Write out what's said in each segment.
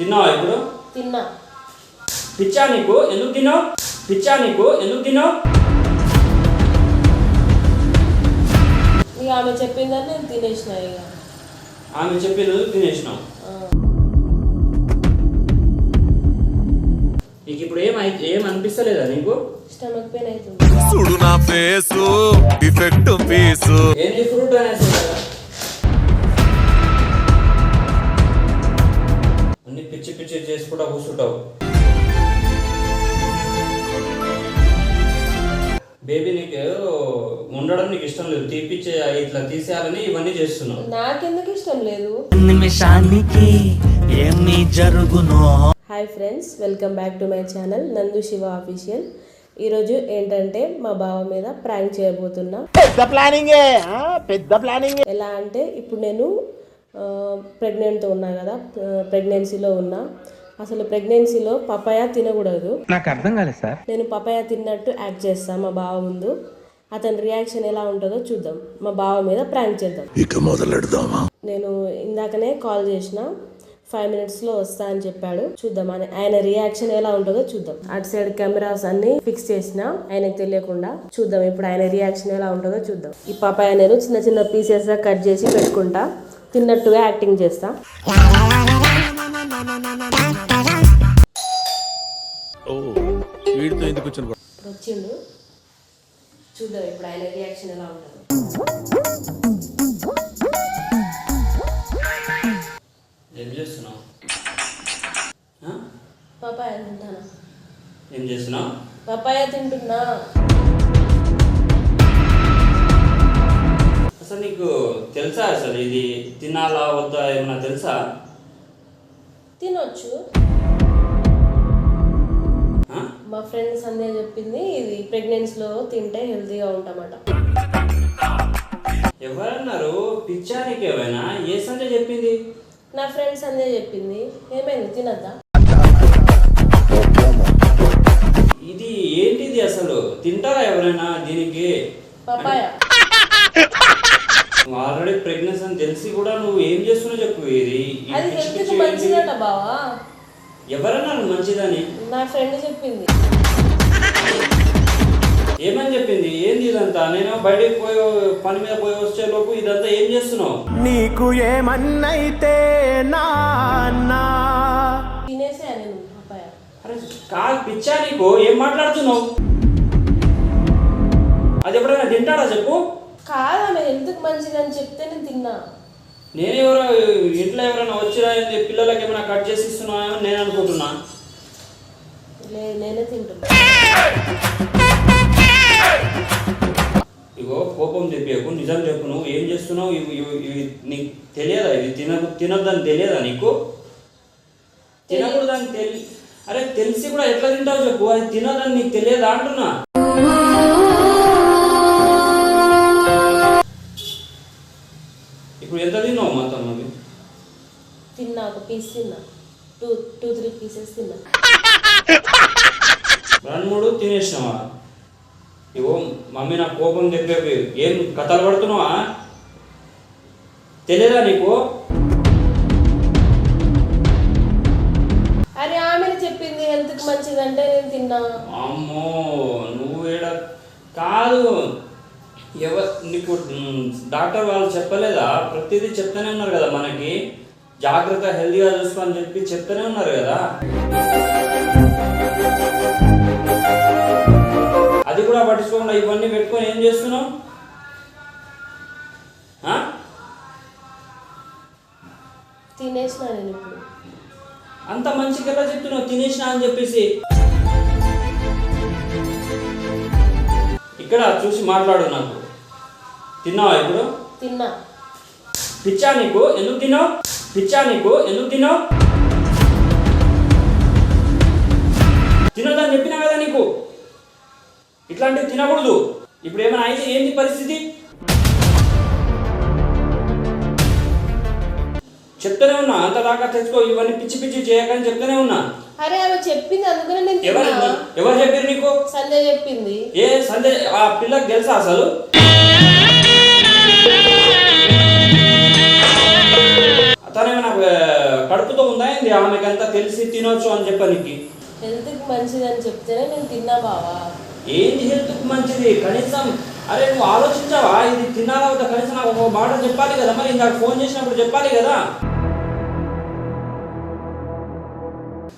తిన్నావా ఇప్పుడు? తిన్నా. పిచ్చా నీకు? ఎందుకు తిన్నావు? పిచ్చా నీకు? ఎందుకు తిన్నావు? ఇక ఆమె చెప్పిందని నేను తినేసిన ఇక. ఆమె చెప్పినది తినేసినావు. నీకు ఇప్పుడు ఏం అయి- ఏం అనిపిస్తలేదా నీకు? స్టమక్ పెయిన్ అవుతుంది. సుడు నా ఫేసు ఇఫెక్ట్ పీసు. ఏంది ఫ్రూట్ అనేసి? చేసుకుంటా కూర్చుంటావు. బేబీ నీకు ఉండడం నీకు ఇష్టం లేదు. తీపిచ్చే ఇట్లా తీసేయాలని ఇవన్నీ చేస్తున్నావు. నాకెందుకు ఇష్టం లేదు? నిమిషానికి ఏమి జరుగునో? Hi friends welcome back to my channel నందు శివ అఫీషియల్ ఈరోజు ఏంటంటే మా బావ మీద ప్రాంక్ చేయబోతున్నా. పెద్ద ప్లానింగే ఆ? పెద్ద ప్లానింగే ఎలా అంటే ఇప్పుడు నేను ప్రెగ్నెంట్తో ఉన్నా కదా ప్రెగ్నెన్సీలో ఉన్నా. అసలు ప్రెగ్నెన్సీలో పపాయ తినకూడదు. నాకు అర్థం కాలేదు సార్. నేను పపాయ తిన్నట్టు యాక్ట్ చేస్తా మా బావ ముందు. అతని రియాక్షన్ ఎలా ఉంటుందో చూద్దాం. మా బావ మీద ప్రాంక్ చేద్దాం. ఇక మొదలెడదామా? నేను ఇందాకనే కాల్ చేసిన ఫైవ్ మినిట్స్లో వస్తా అని చెప్పాడు. చూద్దాం ఆయన ఆయన రియాక్షన్ ఎలా ఉంటుందో చూద్దాం. అటు సైడ్ కెమెరాస్ అన్ని ఫిక్స్ చేసిన ఆయనకు తెలియకుండా చూద్దాం ఇప్పుడు ఆయన రియాక్షన్ ఎలా ఉంటుందో చూద్దాం. ఈ పాపాయ నేను చిన్న చిన్న పీసెస్ కట్ చేసి పెట్టుకుంటా తిన్నట్టుగా యాక్టింగ్ చేస్తా. వీడితో ఎందుకు వచ్చిన ఇప్పుడు వచ్చిండు చూద్దాం ఇప్పుడు ఆయన రియాక్షన్ ఎలా ఉంటుందో. ఏం చేస్తున్నావు? పపాయ తింటానా ఏం చేస్తున్నావు? పపాయ తింటున్నా. అసలు నీకు తెలుసా అసలు ఇది తినాలా వద్దా ఏమన్నా తెలుసా? తినొచ్చు? మా ఫ్రెండ్ సంధ్య చెప్పింది ఇది ప్రెగ్నెన్సీలో తింటే హెల్తీగా ఉంటామట. ఎవరన్నారు? పిచ్చానికి ఏమైనా? ఏ సంజ చెప్పింది? నా ఫ్రెండ్ సంధ్య చెప్పింది ఏమైంది తినద్దా? ఇది ఏంటిది అసలు? తింటారా ఎవరైనా దీనికి? పపాయ. ఆల్రెడీ ప్రెగ్నెన్సీ అని తెలిసి కూడా నువ్వు ఏం చేస్తున్నావు చెప్పు? ఇది అది ఏంటి? మంచిదట బావా. ఎవరన్నారు మంచిదని? నా ఫ్రెండ్ చెప్పింది. ఏమని చెప్పింది? ఏంది ఇదంతా? నేను బయటికి పోయి పని మీద పోయి వచ్చే లోపు ఇదంతా ఏం చేస్తున్నావు? నీకు ఏమన్నైతే నాన్నా తినేసా నేను అరే కాదు పిచ్చా నీకు? ఏం మాట్లాడుతున్నావు? అది ఎప్పుడైనా తింటాడా చెప్పు? కాదు ఆమె హెల్త్కి మంచిదని చెప్తే నేను తిన్నా. నేను ఎవరో ఇంట్లో ఎవరైనా వచ్చిరా ఏంది, పిల్లలకి ఏమైనా కట్ చేసి ఇస్తున్నావా అని నేను అనుకుంటున్నా. లే నేనే తింటున్నా. ఇగో కోపం తెప్పియకు నిజం చెప్పు నువ్వు. ఏం చేస్తున్నావు? ఇవి ఇవి- ఇవి నీకు తెలియదా? ఇది తిన తినొద్దని తెలియదా నీకు? తినకూడదని తెలి అరే తెలిసి కూడా ఎట్లా తింటావు చెప్పు. అది తినొద్దని నీకు తెలియదా అంటున్నా. ఎంత తిన్నావు తిన్నా ఒక పీస్ తిన్నా. టూ టూ త్రీ పీసెస్ తిన్నా. రెండు మూడు తినేసినావా? ఇగో మమ్మీ నాకు కోపం తెప్పేవి ఏం కథలు పడుతున్నావా? తెలియదా నీకు? అరే ఆమె చెప్పింది హెల్త్కి మంచిదంటే నేను తిన్నా. అమ్మో నువ్వు ఏడ కాదు. ఎవ నీకు డాక్టర్ వాళ్ళు చెప్పలేదా? ప్రతిదీ చెప్తానే ఉన్నారు కదా మనకి. జాగ్రత్త హెల్తీగా చూసుకో అని చెప్పి చెప్తానే ఉన్నారు కదా. అది కూడా పట్టించుకోకుండా ఇవన్నీ పెట్టుకొని ఏం చేస్తున్నావు? తినేసిన నేను ఇప్పుడు. అంత మంచిగా ఎలా చెప్తున్నావు? తినేసినా అని చెప్పేసి. ఇక్కడ చూసి మాట్లాడు నాకు. తిన్నావా ఇప్పుడు? తిన్నా. పిచ్చా నీకు? ఎందుకు తిన్నావు? పిచ్చా నీకు? ఎందుకు తిన్నావు? తినొద్దని చెప్పినా కదా నీకు? ఇట్లాంటివి తినకూడదు. ఇప్పుడు ఏమైనా అయితే ఏంటి పరిస్థితి? చెప్తూనే ఉన్నా. అంత దాకా తెచ్చుకో. ఇవన్నీ పిచ్చి పిచ్చి చేయకని చెప్తూనే ఉన్నా. అరే ఆమె చెప్పింది అందుకనే నేను ఎవరు తిన్నా. ఎవరు చెప్పారు నీకు సంధ్య చెప్పింది. ఏ సందే ఆ పిల్లకి తెలుసా అసలు? తనేమైనా ఆ, కడుపుతో ఉందా ఏంది ఆమెకంతా తెలిసి తినొచ్చు అని చెప్పనికి. హెల్త్కి మంచిదని చెప్తేనే నేను తిన్నా బావా. ఏంది హెల్త్కి మంచిది? కనీసం అరే నువ్వు ఆలోచించావా? ఇది తినాలా వద్దా? కనీసం నాకు ఒక మాట చెప్పాలి కదా. మరి ఇందాక ఫోన్ చేసినప్పుడు చెప్పాలి కదా.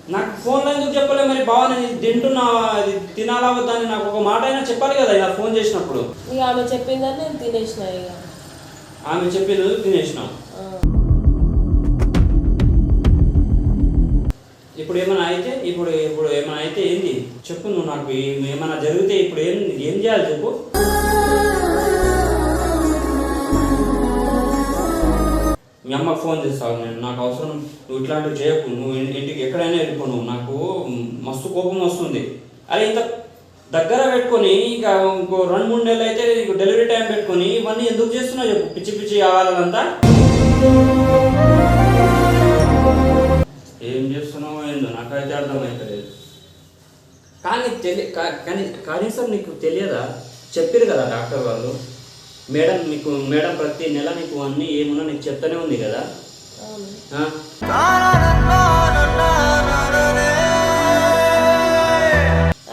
నాకు ఫోన్లో ఎందుకు చెప్పలే మరి? బావ నేను ఇది తింటున్నావా ఇది తినాలా వద్దా అని నాకు ఒక మాట అయినా చెప్పాలి కదా ఇలా ఫోన్ చేసినప్పుడు. ఇక ఆమె చెప్పిందని నేను తినేసిన ఇక. ఆమె చెప్పినది తినేసినాం. ఇప్పుడు ఏమైనా అయితే ఇప్పుడు ఇప్పుడు ఏమైనా అయితే ఏంది? చెప్పు నువ్వు నాకు ఏమైనా జరిగితే ఇప్పుడు ఏం ఏం చేయాలి చెప్పు? మీ అమ్మకు ఫోన్ చేస్తావు నేను నాకు అవసరం నువ్వు ఇట్లాంటివి చేయకు నువ్వు ఇంటికి ఎక్కడైనా వెళ్ళిపో నువ్వు. నాకు మస్తు కోపం వస్తుంది. అరే ఇంత దగ్గర పెట్టుకొని ఇక ఇంకో రెండు మూడు నెలలు అయితే నీకు డెలివరీ టైం పెట్టుకొని ఇవన్నీ ఎందుకు చేస్తున్నావు చెప్పు? పిచ్చి పిచ్చి కావాలంతా ఏం చేస్తున్నావు ఏందో నాకైతే అర్థమవుతలేదు కానీ తెలియ కా- కానీ కనీసం నీకు తెలియదా? చెప్పారు కదా డాక్టర్ వాళ్ళు. మేడం నీకు మేడం ప్రతి నెల నీకు అన్నీ ఏమున్నా నీకు చెప్తానే ఉంది కదా?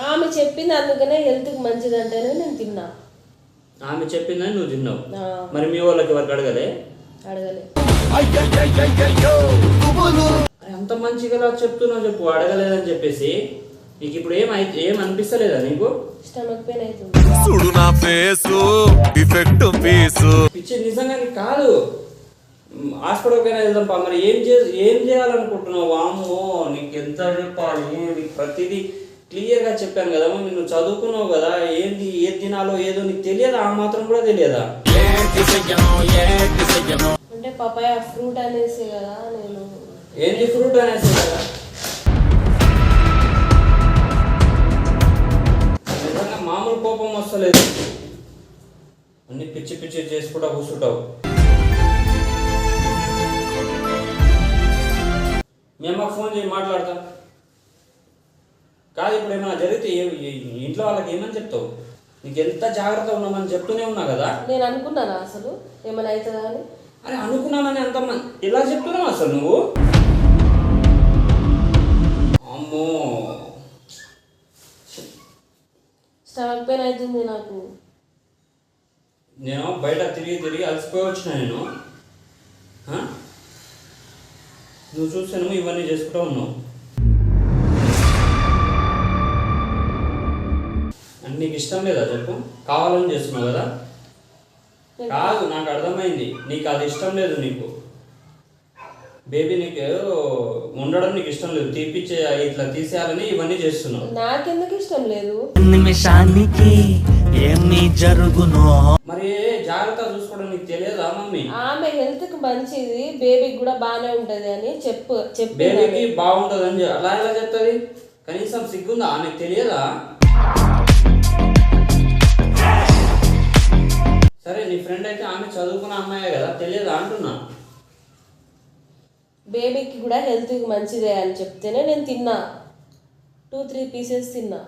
ఆమె చెప్పింది అందుకనే హెల్త్కి మంచిది అంటేనే నేను తిన్నా. ఆమె చెప్పిందని నువ్వు తిన్నావు? మరి మీ వాళ్ళకి ఎవరికి అడగలే? అడగలే. అంత మంచిగా చెప్తున్నావు చెప్పు. అడగలేదని చెప్పేసి నీకు ఇప్పుడు ఏం అయి ఏం అనిపిస్తలేదా నీకు? స్టమక్ పెయిన్ అవుతుంది. చూడు నా ఫేసు డిఫెక్ట్ పీసు పిచ్చి నిజంగా నీకు కాదు. మ్, హాస్పిటల్కి అయినా వెళ్దాం పా మరి ఏం చే ఏం చేయాలనుకుంటున్నావు? వామ్మో నీకు ఎంత చెప్పాలి? నీకు ప్రతిదీ క్లియర్గా చెప్పాను కదా నువ్వు చదువుకున్నావు కదా ఏంది ఏది తినాలో ఏదో నీకు తెలియదా? ఆ మాత్రం కూడా తెలియదా? అంటే పపాయ ఫ్రూట్ అనేసి కదా నేను. ఏంది ఫ్రూట్ అనేసి కదా? కోపం వస్తలేదు. అన్ని పిచ్చి పిచ్చి చేసుకుంటా కూర్చుంటావు. మీ అమ్మకు ఫోన్ చేసి మాట్లాడతా. కాదు ఇప్పుడు ఏమైనా జరిగితే ఇంట్లో వాళ్ళకి ఏమని చెప్తావు? నీకు ఎంత జాగ్రత్త ఉన్నామని చెప్తూనే ఉన్నా కదా? నేను అనుకున్నానా అసలు? ఏమైనా అవుతుందా అని? అరే అనుకున్నానని అంత ఎలా చెప్తున్నావు అసలు నువ్వు? అమ్మో! స్టమక్ పెయిన్ అవుతుంది నాకు. నేను బయట తిరిగి తిరిగి అలసిపోయి వచ్చిన నేను? నువ్వు చూసాను ఇవన్నీ చేసుకుంటూ ఉన్నావు. అంటే నీకు ఇష్టం లేదా చెప్పు? కావాలని చేస్తున్నావు కదా? కాదు నాకు అర్థమైంది. నీకు అది ఇష్టం లేదు నీకు. బేబీ నీకు ఉండడం నీకు ఇష్టం లేదు. తీపిచ్చే ఇట్లా తీసేయాలని ఇవన్నీ చేస్తున్నావు. నాకెందుకు ఇష్టం లేదు. నిమిషానికి ఏమి జరుగునో? మరి జాగ్రత్త చూసుకోవడం నీకు తెలియదా మమ్మీ? ఆమె హెల్త్కి మంచిది బేబీకి కూడా బాగానే ఉంటది అని చెప్పు చెప్పి బేబీకి బాగుంటుందని చె- అలా ఎలా చెప్తుంది? కనీసం సిగ్గుందా? ఆమెకు తెలియదా? సరే నీ ఫ్రెండ్ అయితే ఆమె చదువుకున్న అమ్మాయే కదా తెలియదా అంటున్నా. బేబీకి కూడా హెల్త్కి మంచిదే అని చెప్తేనే నేను తిన్నా. టూ త్రీ పీసెస్ తిన్నా.